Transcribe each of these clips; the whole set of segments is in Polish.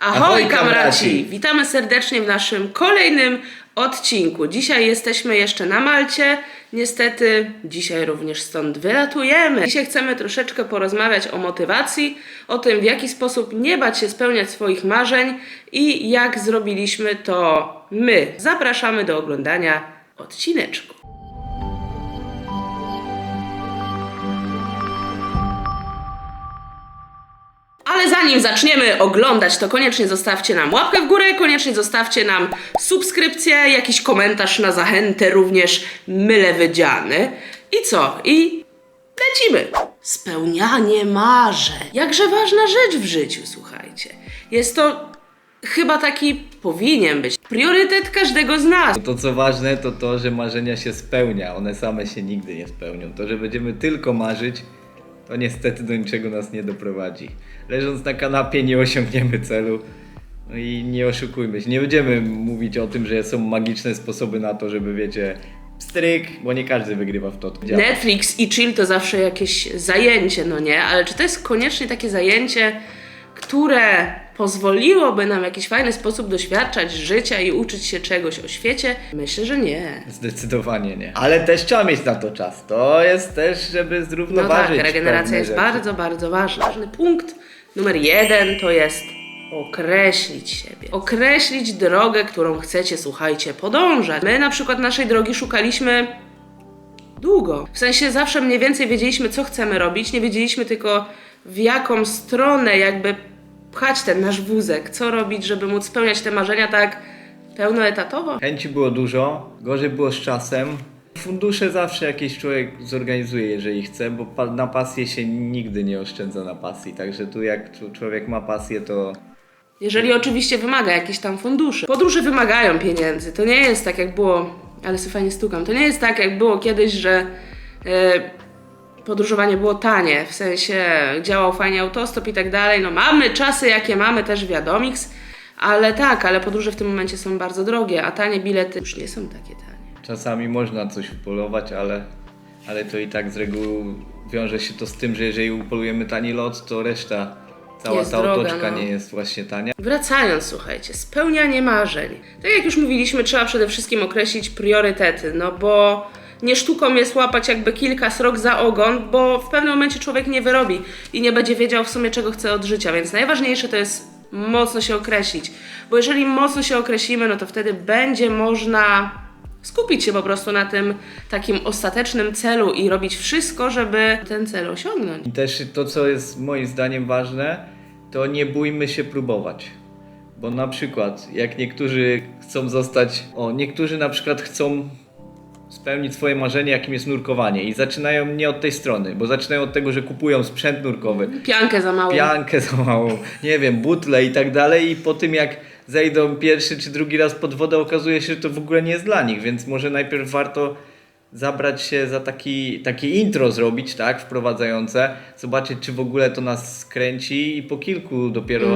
Ahoj, Ahoj, kamraci! kamraci! Witamy serdecznie w naszym kolejnym odcinku. Dzisiaj jesteśmy jeszcze na Malcie. Niestety dzisiaj również stąd wylatujemy. Dzisiaj chcemy troszeczkę porozmawiać o motywacji, o tym w jaki sposób nie bać się spełniać swoich marzeń i jak zrobiliśmy to my. Zapraszamy do oglądania odcineczku. Ale zanim zaczniemy oglądać, to koniecznie zostawcie nam łapkę w górę, koniecznie zostawcie nam subskrypcję, jakiś komentarz na zachętę, również myle wydziany. I co? I lecimy! Spełnianie marzeń. Jakże ważna rzecz w życiu, słuchajcie. Jest to chyba taki powinien być priorytet każdego z nas. To co ważne to to, że marzenia się spełnia. One same się nigdy nie spełnią. To, że będziemy tylko marzyć, to niestety do niczego nas nie doprowadzi. Leżąc na kanapie nie osiągniemy celu. No i nie oszukujmy się. Nie będziemy mówić o tym, że są magiczne sposoby na to, żeby wiecie, stryk, bo nie każdy wygrywa w to. Działa. Netflix i chill to zawsze jakieś zajęcie, no nie? Ale czy to jest koniecznie takie zajęcie, które pozwoliłoby nam w jakiś fajny sposób doświadczać życia i uczyć się czegoś o świecie? Myślę, że nie. Zdecydowanie nie. Ale też trzeba mieć na to czas. To jest też, żeby No tak, zrównoważyć. regeneracja jest rzeczy. bardzo, bardzo ważna. Ważny punkt numer jeden to jest określić siebie. Określić drogę, którą chcecie, słuchajcie, podążać. My na przykład naszej drogi szukaliśmy długo. W sensie zawsze mniej więcej wiedzieliśmy, co chcemy robić, nie wiedzieliśmy tylko w jaką stronę jakby pchać ten nasz wózek, co robić, żeby móc spełniać te marzenia tak pełnoetatowo. Chęci było dużo, gorzej było z czasem. Fundusze zawsze jakiś człowiek zorganizuje, jeżeli chce, bo pa- na pasję się nigdy nie oszczędza na pasji. Także tu jak czu- człowiek ma pasję, to Jeżeli oczywiście wymaga jakichś tam funduszy. Podróże wymagają pieniędzy. To nie jest tak jak było, ale sobie fajnie stukam. To nie jest tak jak było kiedyś, że e, podróżowanie było tanie, w sensie działał fajnie autostop i tak dalej. No mamy czasy jakie mamy, też wiadomiks, ale tak, ale podróże w tym momencie są bardzo drogie, a tanie bilety już nie są takie tanie. czasami można coś upolować, ale, ale to i tak z reguły wiąże się to z tym, że jeżeli upolujemy tani lot, to reszta, cała Jest ta droga, otoczka no. nie jest właśnie tania. Wracając, słuchajcie, spełnianie marzeń. Tak jak już mówiliśmy, trzeba przede wszystkim określić priorytety, no bo nie sztuką jest łapać jakby kilka srok za ogon, bo w pewnym momencie człowiek nie wyrobi i nie będzie wiedział w sumie czego chce od życia, więc najważniejsze to jest mocno się określić, bo jeżeli mocno się określimy, no to wtedy będzie można skupić się po prostu na tym takim ostatecznym celu i robić wszystko, żeby ten cel osiągnąć. I też to, co jest moim zdaniem ważne, to nie bójmy się próbować. Bo na przykład, jak niektórzy chcą zostać, o, niektórzy na przykład chcą spełnić swoje marzenie, jakim jest nurkowanie. I zaczynają nie od tej strony, bo zaczynają od tego, że kupują sprzęt nurkowy, Piankę za mało. piankę za małą, nie wiem, butle i tak dalej. I po tym jak zejdą pierwszy czy drugi raz pod wodę okazuje się, że to w ogóle nie jest dla nich, więc może najpierw warto zabrać się za taki, takie intro zrobić, tak, wprowadzające, zobaczyć czy w ogóle to nas skręci i po kilku dopiero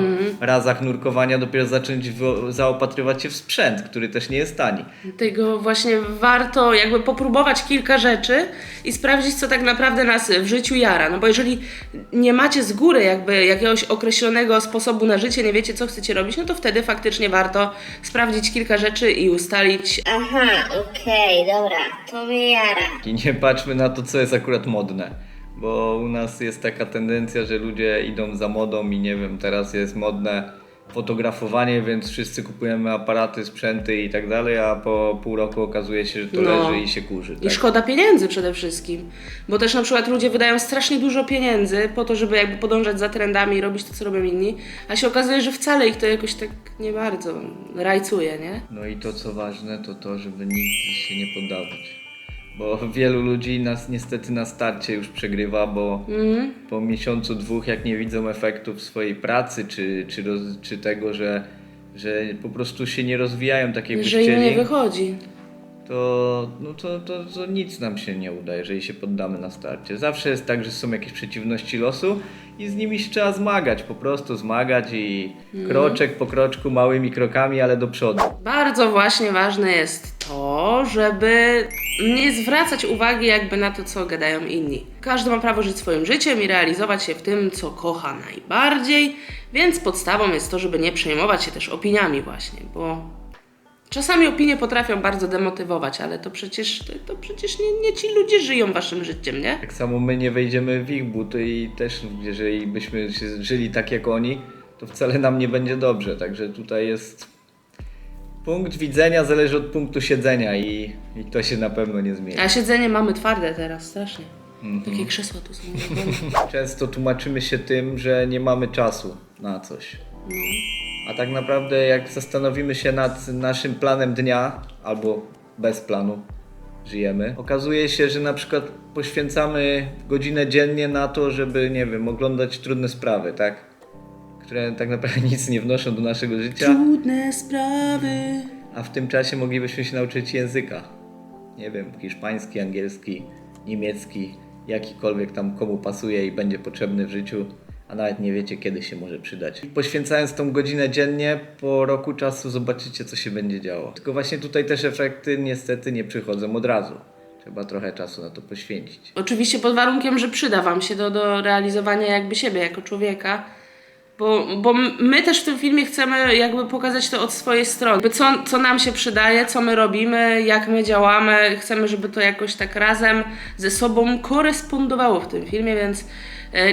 razach nurkowania dopiero zacząć zaopatrywać się w sprzęt, który też nie jest tani. Tego właśnie warto jakby popróbować kilka rzeczy i sprawdzić, co tak naprawdę nas w życiu jara. No bo jeżeli nie macie z góry jakby jakiegoś określonego sposobu na życie, nie wiecie, co chcecie robić, no to wtedy faktycznie warto sprawdzić kilka rzeczy i ustalić, Aha, okej, dobra, to jara. I nie patrzmy na to, co jest akurat modne. Bo u nas jest taka tendencja, że ludzie idą za modą i nie wiem, teraz jest modne fotografowanie, więc wszyscy kupujemy aparaty, sprzęty i tak dalej, a po pół roku okazuje się, że to No. leży i się kurzy. I Tak? szkoda pieniędzy przede wszystkim. Bo też na przykład ludzie wydają strasznie dużo pieniędzy po to, żeby jakby podążać za trendami i robić to, co robią inni, a się okazuje, że wcale ich to jakoś tak nie bardzo rajcuje, nie? No i to co ważne, to to, żeby nigdy się nie poddawać. Bo wielu ludzi nas niestety na starcie już przegrywa, bo Mhm. po miesiącu, dwóch, jak nie widzą efektów swojej pracy, czy, czy, roz, czy tego, że, że po prostu się nie rozwijają tak jakby Że im chcieli, nie wychodzi. To, no to, to, to nic nam się nie uda, jeżeli się poddamy na starcie. Zawsze jest tak, że są jakieś przeciwności losu i z nimi się trzeba zmagać, po prostu zmagać i Mhm. kroczek po kroczku, małymi krokami, ale do przodu. Bardzo właśnie ważne jest to, to, żeby nie zwracać uwagi jakby na to, co gadają inni. Każdy ma prawo żyć swoim życiem i realizować się w tym, co kocha najbardziej, więc podstawą jest to, żeby nie przejmować się też opiniami właśnie, bo czasami opinie potrafią bardzo demotywować, ale to przecież, to, przecież nie, nie ci ludzie żyją waszym życiem, nie? Tak samo my nie wejdziemy w ich buty i też jeżeli byśmy się żyli tak jak oni, to wcale nam nie będzie dobrze. Także tutaj jest punkt widzenia zależy od punktu siedzenia i, i to się na pewno nie zmieni. A siedzenie mamy twarde teraz, strasznie. Takie krzesła tu są. Często tłumaczymy się tym, że nie mamy czasu na coś. A tak naprawdę jak zastanowimy się nad naszym planem dnia albo bez planu żyjemy, okazuje się, że na przykład poświęcamy godzinę dziennie na to, żeby, nie wiem, oglądać trudne sprawy, tak? Które tak naprawdę nic nie wnoszą do naszego życia, Trudne sprawy. a w tym czasie moglibyśmy się nauczyć języka. Nie wiem, hiszpański, angielski, niemiecki, jakikolwiek tam komu pasuje i będzie potrzebny w życiu, a nawet nie wiecie kiedy się może przydać. Poświęcając tą godzinę dziennie, po roku czasu zobaczycie co się będzie działo. Tylko właśnie tutaj też efekty niestety nie przychodzą od razu. Trzeba trochę czasu na to poświęcić. Oczywiście pod warunkiem, że przyda Wam się do, do realizowania jakby siebie jako człowieka. Bo, bo my też w tym filmie chcemy jakby pokazać to od swojej strony. Co, co nam się przydaje, co my robimy, jak my działamy. Chcemy, żeby to jakoś tak razem ze sobą korespondowało w tym filmie, więc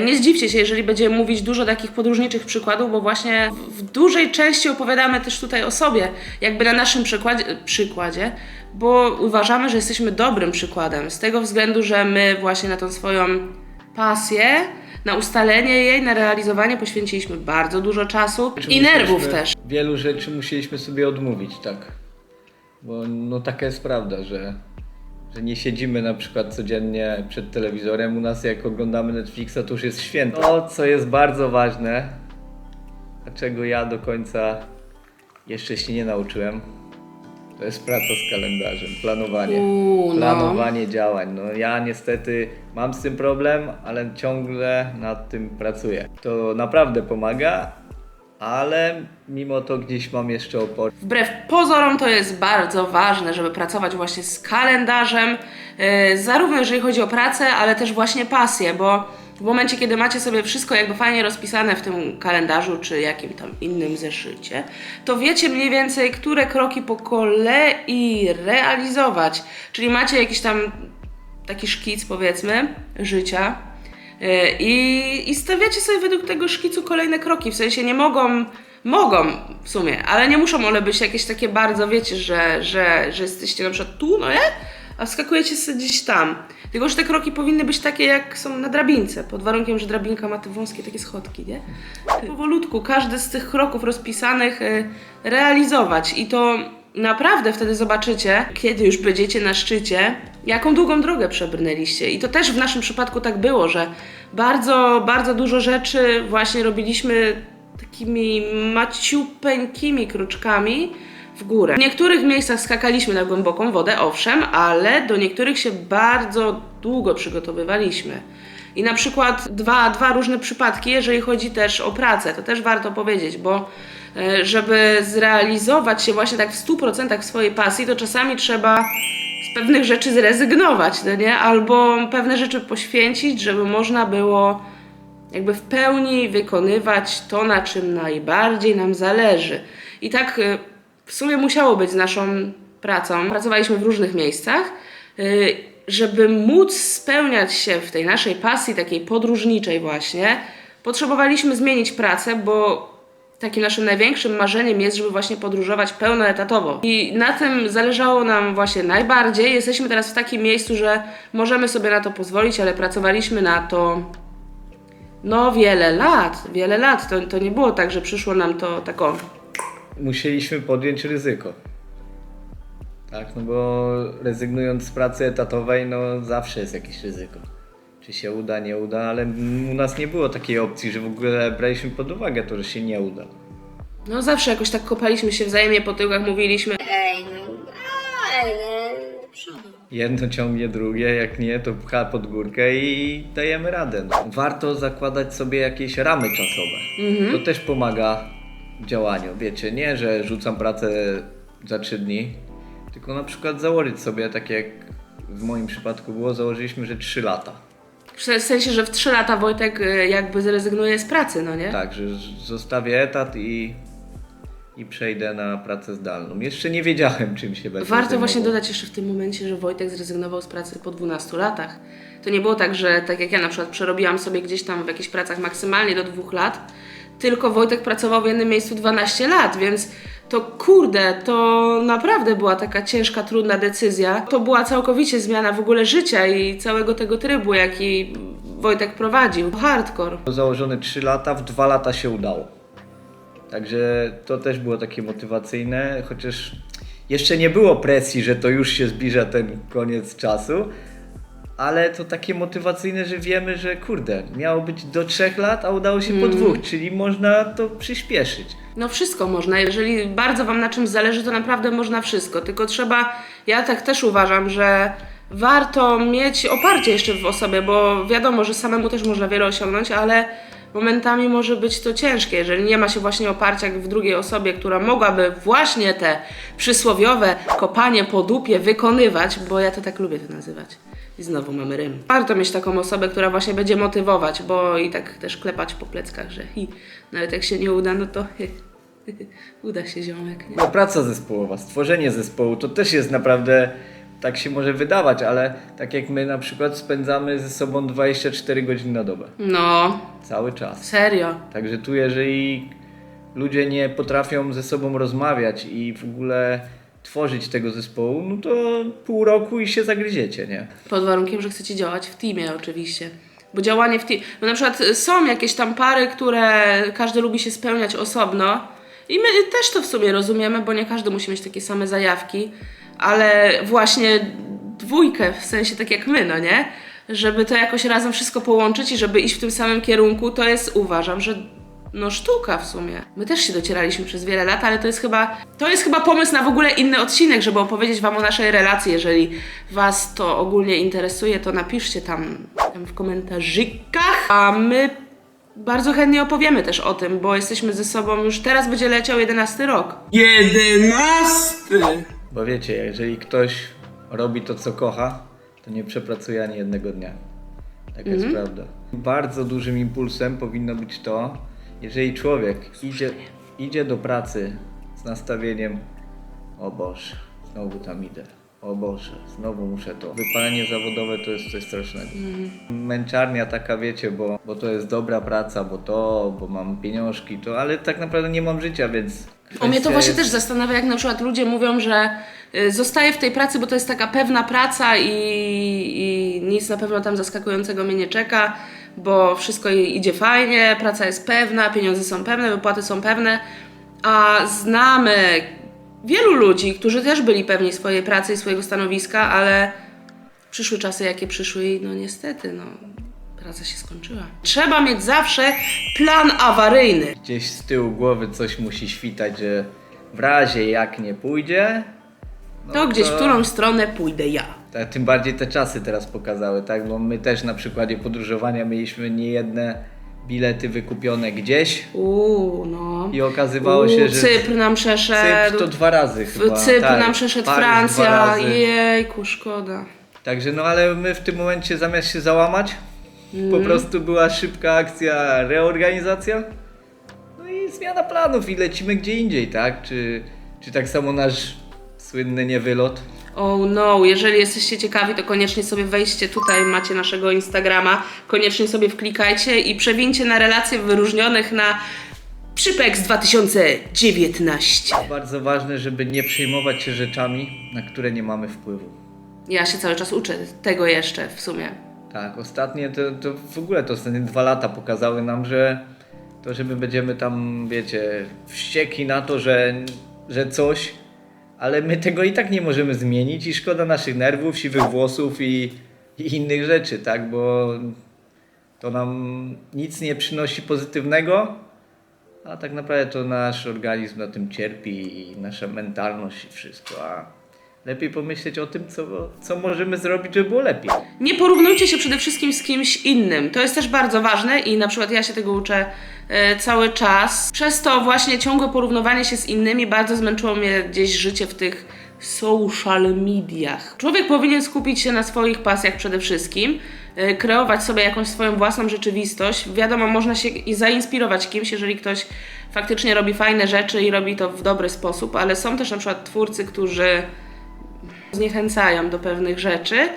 nie zdziwcie się, jeżeli będziemy mówić dużo takich podróżniczych przykładów, bo właśnie w- dużej części opowiadamy też tutaj o sobie, jakby na naszym przykładzie, przykładzie, bo uważamy, że jesteśmy dobrym przykładem, z tego względu, że my właśnie na tą swoją pasję, na ustalenie jej, na realizowanie poświęciliśmy bardzo dużo czasu i nerwów też. Wielu rzeczy musieliśmy sobie odmówić, tak. Bo no taka jest prawda, że, że nie siedzimy na przykład codziennie przed telewizorem. U nas jak oglądamy Netflixa to już jest święto. To, co jest bardzo ważne, a czego ja do końca jeszcze się nie nauczyłem, to jest praca z kalendarzem, planowanie. Uuu, no. Planowanie działań. No ja niestety mam z tym problem, ale ciągle nad tym pracuję. To naprawdę pomaga, ale mimo to gdzieś mam jeszcze opory. Wbrew pozorom to jest bardzo ważne, żeby pracować właśnie z kalendarzem, yy, zarówno jeżeli chodzi o pracę, ale też właśnie pasję, bo w momencie, kiedy macie sobie wszystko jakby fajnie rozpisane w tym kalendarzu, czy jakim tam innym zeszycie, to wiecie mniej więcej, które kroki po kolei realizować. Czyli macie jakiś tam taki szkic, powiedzmy, życia, I, I stawiacie sobie według tego szkicu kolejne kroki. W sensie nie mogą, mogą w sumie, ale nie muszą one być jakieś takie bardzo, wiecie, że, że, że jesteście na przykład tu, no nie? A wskakujecie sobie gdzieś tam. Tylko, że te kroki powinny być takie, jak są na drabince, pod warunkiem, że drabinka ma te wąskie takie schodki, nie? Powolutku, każdy z tych kroków rozpisanych y, realizować i to naprawdę wtedy zobaczycie, kiedy już będziecie na szczycie, jaką długą drogę przebrnęliście. I to też w naszym przypadku tak było, że bardzo, bardzo dużo rzeczy właśnie robiliśmy takimi maciupeńkimi kruczkami w górę. W niektórych miejscach skakaliśmy na głęboką wodę, owszem, ale do niektórych się bardzo długo przygotowywaliśmy. I na przykład dwa, dwa różne przypadki, jeżeli chodzi też o pracę, to też warto powiedzieć, bo e, żeby zrealizować się właśnie tak w 100% w swojej pasji, to czasami trzeba z pewnych rzeczy zrezygnować, no nie? Albo pewne rzeczy poświęcić, żeby można było jakby w pełni wykonywać to, na czym najbardziej nam zależy. I tak y, w sumie musiało być z naszą pracą. Pracowaliśmy w różnych miejscach, y, żeby móc spełniać się w tej naszej pasji, takiej podróżniczej właśnie, potrzebowaliśmy zmienić pracę, bo takim naszym największym marzeniem jest, żeby właśnie podróżować pełnoetatowo. I na tym zależało nam właśnie najbardziej. Jesteśmy teraz w takim miejscu, że możemy sobie na to pozwolić, ale pracowaliśmy na to no wiele lat, wiele lat. To, to nie było tak, że przyszło nam to tak o. Musieliśmy podjąć ryzyko. Tak, no bo rezygnując z pracy etatowej, no zawsze jest jakieś ryzyko. Czy się uda, nie uda, ale u nas nie było takiej opcji, że w ogóle braliśmy pod uwagę to, że się nie uda. No zawsze jakoś tak kopaliśmy się wzajemnie po tyłkach, mówiliśmy. Ej, no, ej, no, do przodu. Jedno ciągnie drugie, jak nie, to pcha pod górkę i dajemy radę. No. Warto zakładać sobie jakieś ramy czasowe. To też pomaga w działaniu. Wiecie, nie, że rzucam pracę za trzy dni, Tylko na przykład założyć sobie, tak jak w moim przypadku było, założyliśmy, że 3 lata. W sensie, że w 3 lata Wojtek y, jakby zrezygnuje z pracy, no nie? Tak, że zostawię etat i, i przejdę na pracę zdalną. Jeszcze nie wiedziałem, czym się będę Warto zajmował. właśnie dodać jeszcze w tym momencie, że Wojtek zrezygnował z pracy po 12 latach. To nie było tak, że tak jak ja na przykład przerobiłam sobie gdzieś tam w jakichś pracach maksymalnie do dwóch lat, tylko Wojtek pracował w jednym miejscu 12 lat, więc to kurde, to naprawdę była taka ciężka, trudna decyzja. To była całkowicie zmiana w ogóle życia i całego tego trybu, jaki Wojtek prowadził. Hardcore. Założone 3 lata, w 2 lata się udało. Także to też było takie motywacyjne, chociaż jeszcze nie było presji, że to już się zbliża ten koniec czasu, ale to takie motywacyjne, że wiemy, że kurde, miało być do 3 lat, a udało się po dwóch, czyli można to przyspieszyć. No wszystko można. Jeżeli bardzo Wam na czymś zależy, to naprawdę można wszystko. Tylko trzeba, ja tak też uważam, że warto mieć oparcie jeszcze w osobie, bo wiadomo, że samemu też można wiele osiągnąć, ale momentami może być to ciężkie, jeżeli nie ma się właśnie oparcia w drugiej osobie, która mogłaby właśnie te przysłowiowe kopanie po dupie wykonywać, bo ja to tak lubię to nazywać. I znowu mamy rym. Warto mieć taką osobę, która właśnie będzie motywować, bo i tak też klepać po pleckach, że hi, nawet jak się nie uda, no to uda się ziomek. Nie? No, praca zespołowa, stworzenie zespołu to też jest naprawdę, tak się może wydawać, ale tak jak my na przykład spędzamy ze sobą 24 godziny na dobę. No, Cały czas. serio. Także tu jeżeli ludzie nie potrafią ze sobą rozmawiać i w ogóle tworzyć tego zespołu, no to pół roku i się zagryziecie, nie? Pod warunkiem, że chcecie działać w teamie oczywiście. Bo działanie w teamie... Na przykład są jakieś tam pary, które każdy lubi się spełniać osobno i my też to w sumie rozumiemy, bo nie każdy musi mieć takie same zajawki, ale właśnie dwójkę, w sensie tak jak my, no nie? Żeby to jakoś razem wszystko połączyć i żeby iść w tym samym kierunku, to jest, uważam, że no sztuka w sumie. My też się docieraliśmy przez wiele lat, ale to jest chyba to jest chyba pomysł na w ogóle inny odcinek, żeby opowiedzieć wam o naszej relacji. Jeżeli was to ogólnie interesuje, to napiszcie tam, tam w komentarzykach, a my bardzo chętnie opowiemy też o tym, bo jesteśmy ze sobą już teraz będzie leciał 11 rok. Jedenasty! Bo wiecie, jeżeli ktoś robi to, co kocha, to nie przepracuje ani jednego dnia. Taka jest prawda. Bardzo dużym impulsem powinno być to, jeżeli człowiek idzie, idzie do pracy z nastawieniem o Boże, znowu tam idę. O Boże, znowu muszę to. Wypalenie zawodowe to jest coś strasznego. Męczarnia taka, wiecie, bo, bo to jest dobra praca, bo to, bo mam pieniążki, to, ale tak naprawdę nie mam życia, więc... O mnie to właśnie jest- też zastanawia, jak na przykład ludzie mówią, że y, zostaję w tej pracy, bo to jest taka pewna praca i, i nic na pewno tam zaskakującego mnie nie czeka, bo wszystko i- idzie fajnie, praca jest pewna, pieniądze są pewne, wypłaty są pewne, a znamy wielu ludzi, którzy też byli pewni swojej pracy i swojego stanowiska, ale przyszły czasy, jakie przyszły i no niestety, no praca się skończyła. Trzeba mieć zawsze plan awaryjny. gdzieś z tyłu głowy coś musi świtać, że w razie jak nie pójdzie, no To gdzieś w którą stronę pójdę ja. Tym bardziej te czasy teraz pokazały, tak? Bo my też na przykładzie podróżowania mieliśmy niejedne bilety wykupione gdzieś Uuu, no. i okazywało Uuu, się, że Cypr nam przeszedł. Cypr to dwa razy chyba. Cypr tak. nam przeszedł, Paryż Francja. Jejku, szkoda. Także no ale my w tym momencie zamiast się załamać, Mhm. po prostu była szybka akcja reorganizacja. No i zmiana planów i lecimy gdzie indziej, tak? Czy, czy tak samo nasz słynny niewylot. Oh no, jeżeli jesteście ciekawi, to koniecznie sobie wejdźcie tutaj, macie naszego Instagrama, koniecznie sobie wklikajcie i przewincie na relacje wyróżnionych na Przypeks 2019. Bardzo ważne, żeby nie przejmować się rzeczami, na które nie mamy wpływu. Ja się cały czas uczę tego jeszcze w sumie. Tak, ostatnie to, to w ogóle to ostatnie dwa lata pokazały nam, że to, że my będziemy tam, wiecie, wściekli na to, że, że coś, ale my tego i tak nie możemy zmienić i szkoda naszych nerwów, siwych włosów i, i innych rzeczy, tak, bo to nam nic nie przynosi pozytywnego, a tak naprawdę to nasz organizm na tym cierpi i nasza mentalność i wszystko, a lepiej pomyśleć o tym, co, co możemy zrobić, żeby było lepiej. Nie porównujcie się przede wszystkim z kimś innym. To jest też bardzo ważne i na przykład ja się tego uczę e, cały czas. Przez to właśnie ciągłe porównywanie się z innymi bardzo zmęczyło mnie gdzieś życie w tych social mediach. Człowiek powinien skupić się na swoich pasjach przede wszystkim, yy, kreować sobie jakąś swoją własną rzeczywistość. Wiadomo, można się i zainspirować kimś, jeżeli ktoś faktycznie robi fajne rzeczy i robi to w dobry sposób, ale są też na przykład twórcy, którzy zniechęcają do pewnych rzeczy.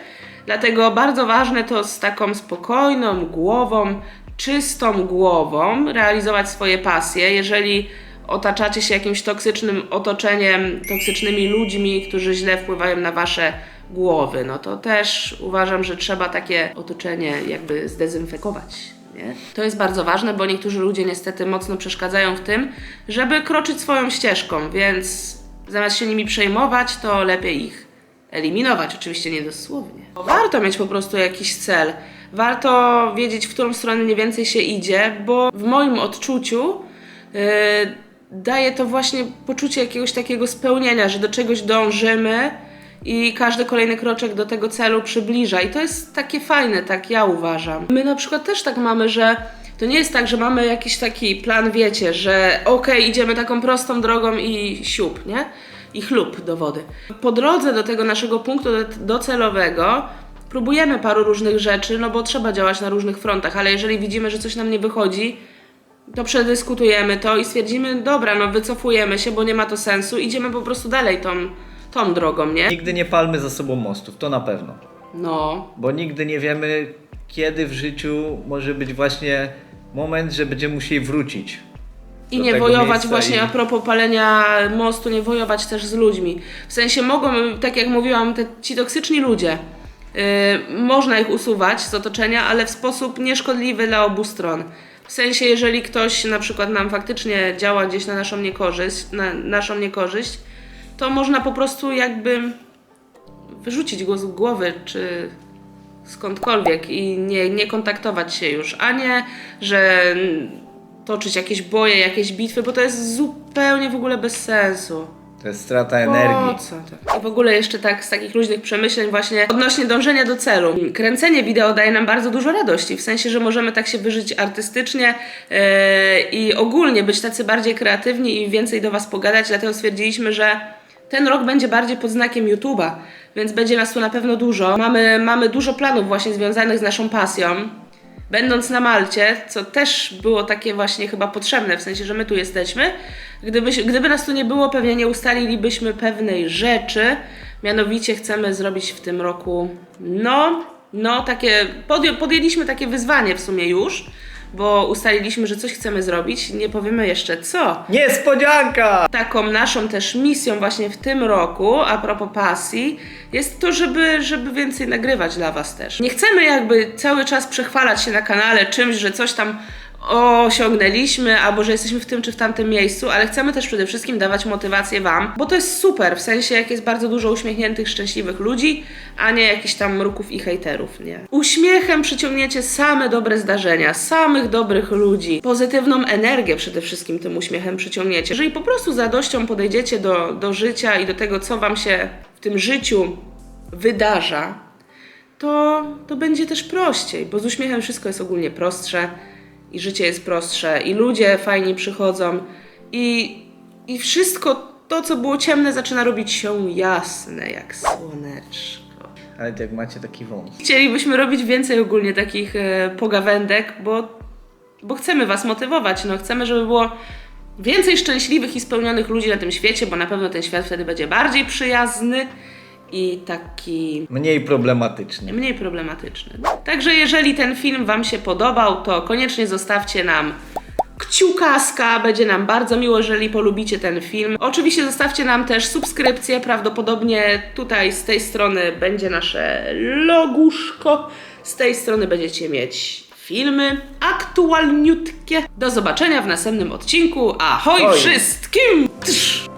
Dlatego bardzo ważne to z taką spokojną głową, czystą głową realizować swoje pasje. Jeżeli otaczacie się jakimś toksycznym otoczeniem, toksycznymi ludźmi, którzy źle wpływają na wasze głowy, no to też uważam, że trzeba takie otoczenie jakby zdezynfekować. Nie? To jest bardzo ważne, bo niektórzy ludzie niestety mocno przeszkadzają w tym, żeby kroczyć swoją ścieżką, więc zamiast się nimi przejmować, to lepiej ich eliminować, oczywiście nie dosłownie. Warto mieć po prostu jakiś cel. Warto wiedzieć, w którą stronę mniej więcej się idzie, bo w moim odczuciu yy, daje to właśnie poczucie jakiegoś takiego spełnienia, że do czegoś dążymy i każdy kolejny kroczek do tego celu przybliża. I to jest takie fajne, tak ja uważam. My na przykład też tak mamy, że to nie jest tak, że mamy jakiś taki plan, wiecie, że okej, idziemy taką prostą drogą i siup, nie? I chlub do wody. Po drodze do tego naszego punktu do- docelowego próbujemy paru różnych rzeczy, no bo trzeba działać na różnych frontach, ale jeżeli widzimy, że coś nam nie wychodzi, to przedyskutujemy to i stwierdzimy, dobra, no wycofujemy się, bo nie ma to sensu, idziemy po prostu dalej tą, tą drogą, nie? Nigdy nie palmy za sobą mostów, to na pewno. No, Bo nigdy nie wiemy, kiedy w życiu może być właśnie moment, że będziemy musieli wrócić. I nie wojować właśnie i- a propos palenia mostu, nie wojować też z ludźmi. W sensie mogą, tak jak mówiłam, te, ci toksyczni ludzie, yy, można ich usuwać z otoczenia, ale w sposób nieszkodliwy dla obu stron. W sensie, jeżeli ktoś na przykład nam faktycznie działa gdzieś na naszą niekorzyść, na naszą niekorzyść, to można po prostu jakby wyrzucić go z głowy, czy skądkolwiek i nie, nie kontaktować się już, a nie, że toczyć jakieś boje, jakieś bitwy, bo to jest zupełnie w ogóle bez sensu. To jest strata energii. co to? I w ogóle jeszcze tak z takich luźnych przemyśleń właśnie odnośnie dążenia do celu. Kręcenie wideo daje nam bardzo dużo radości, w sensie, że możemy tak się wyżyć artystycznie yy, i ogólnie być tacy bardziej kreatywni i więcej do Was pogadać, dlatego stwierdziliśmy, że ten rok będzie bardziej pod znakiem YouTube'a, więc będzie nas tu na pewno dużo. Mamy, mamy dużo planów właśnie związanych z naszą pasją. Będąc na Malcie, co też było takie właśnie chyba potrzebne, w sensie, że my tu jesteśmy, gdyby, gdyby nas tu nie było, pewnie nie ustalilibyśmy pewnej rzeczy. Mianowicie chcemy zrobić w tym roku, no, no, takie, podję, podjęliśmy takie wyzwanie w sumie już, bo ustaliliśmy, że coś chcemy zrobić, nie powiemy jeszcze co. Niespodzianka! Taką naszą też misją właśnie w tym roku, a propos pasji, jest to, żeby, żeby więcej nagrywać dla Was też. Nie chcemy jakby cały czas przechwalać się na kanale czymś, że coś tam osiągnęliśmy, albo że jesteśmy w tym czy w tamtym miejscu, ale chcemy też przede wszystkim dawać motywację Wam, bo to jest super, w sensie jak jest bardzo dużo uśmiechniętych, szczęśliwych ludzi, a nie jakichś tam mruków i hejterów, nie? Uśmiechem przyciągniecie same dobre zdarzenia, samych dobrych ludzi, pozytywną energię przede wszystkim tym uśmiechem przyciągniecie. Jeżeli po prostu z radością podejdziecie do, do życia i do tego, co Wam się w tym życiu wydarza, to, to będzie też prościej, bo z uśmiechem wszystko jest ogólnie prostsze i życie jest prostsze i ludzie fajni przychodzą i, i wszystko to, co było ciemne, zaczyna robić się jasne jak słoneczko. Ale jak macie taki wąs. Chcielibyśmy robić więcej ogólnie takich e, pogawędek, bo, bo chcemy Was motywować, no chcemy, żeby było więcej szczęśliwych i spełnionych ludzi na tym świecie, bo na pewno ten świat wtedy będzie bardziej przyjazny i taki Mniej problematyczny. mniej problematyczny. Także jeżeli ten film Wam się podobał, to koniecznie zostawcie nam kciukaska, będzie nam bardzo miło, jeżeli polubicie ten film. Oczywiście zostawcie nam też subskrypcję, prawdopodobnie tutaj z tej strony będzie nasze loguszko, z tej strony będziecie mieć filmy aktualniutkie. Do zobaczenia w następnym odcinku. Ahoj Oj. wszystkim! Trz!